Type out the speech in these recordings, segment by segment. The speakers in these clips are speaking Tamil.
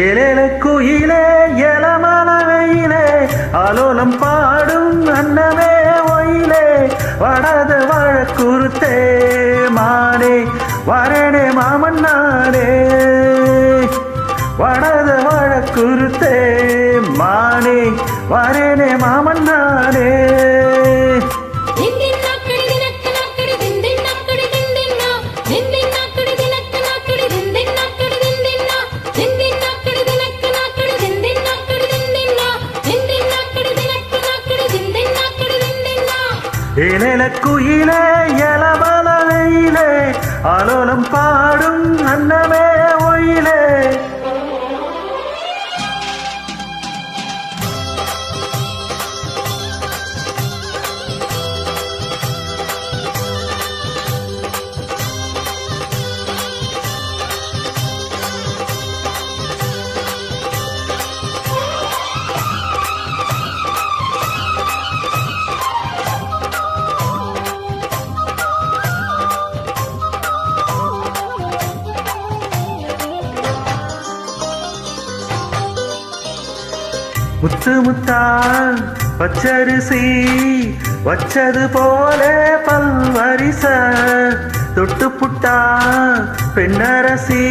ஏலேல குயிலே எலமலவையிலே அலோலம் பாடும் அன்னமே. குருத்தே மானே வரனே மாமன் நானே. வடத வாழ குருத்தே மானே வரேனே மாமன் நானே. ஏலேல இனக்குயிலே எலமலவையிலே அலோலம் பாடும் அன்னமே ஒயிலே. முத்து முத்தா பச்சரிசி வச்சது போல பல்வரிச. தொட்டு புட்டா பெண்ணரசி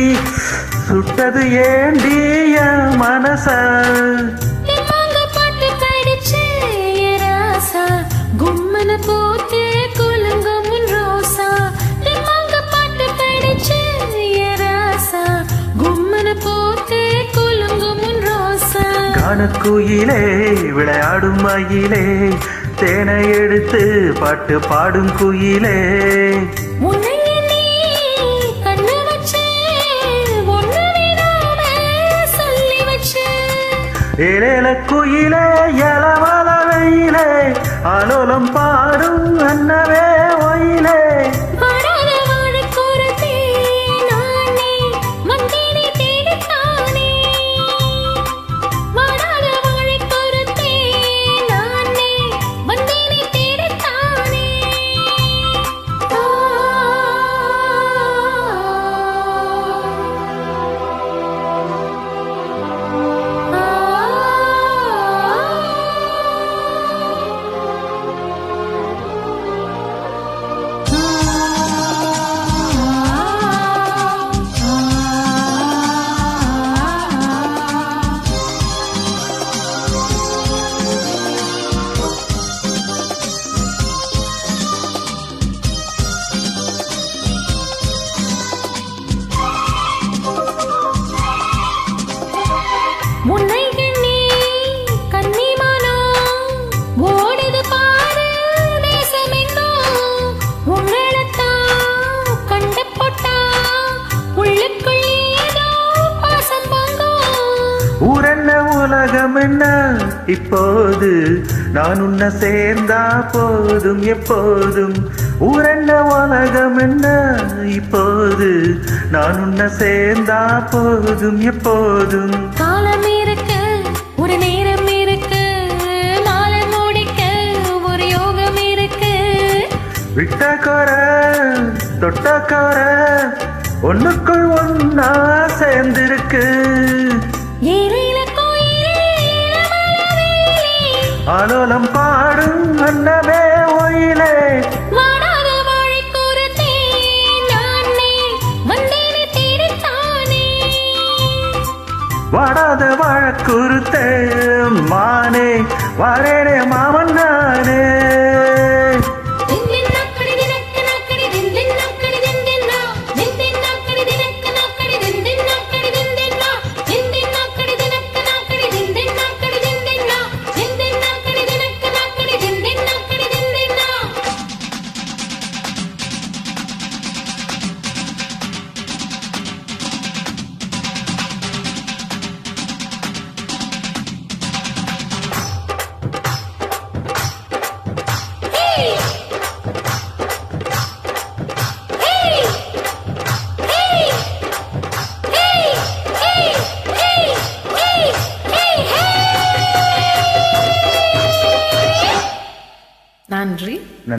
சுட்டது ஏண்டிய மனச. கும்மன போ காணக்குயிலே விளையாடும் மயிலே தேனை எடுத்து பாட்டு பாடும் குயிலே. உன்னை எண்ணி கண்ணு வச்சு ஒண்ணு விடாம உலகம் என்ன? இப்போது நான் உன்னை சேர்ந்தா போதும் எப்போதும். ஊரென்ன உலகம் என்ன? இப்போது நான் உன்னை சேர்ந்தா போதும் எப்போதும். காலம் இருக்கு ஒரு நேரம் இருக்கு. மாலை முடிக்க ஒரு யோகம் இருக்கு. விட்ட கோர தொட்ட கோர ஒண்ணுக்குள் ஒன்னா சேர்ந்திருக்கு ஆலோலம் பாடும் அன்னமே ஒயிலே. வாடாத வாழக்குருத்தே மானே வரேனே மாமன் நானே.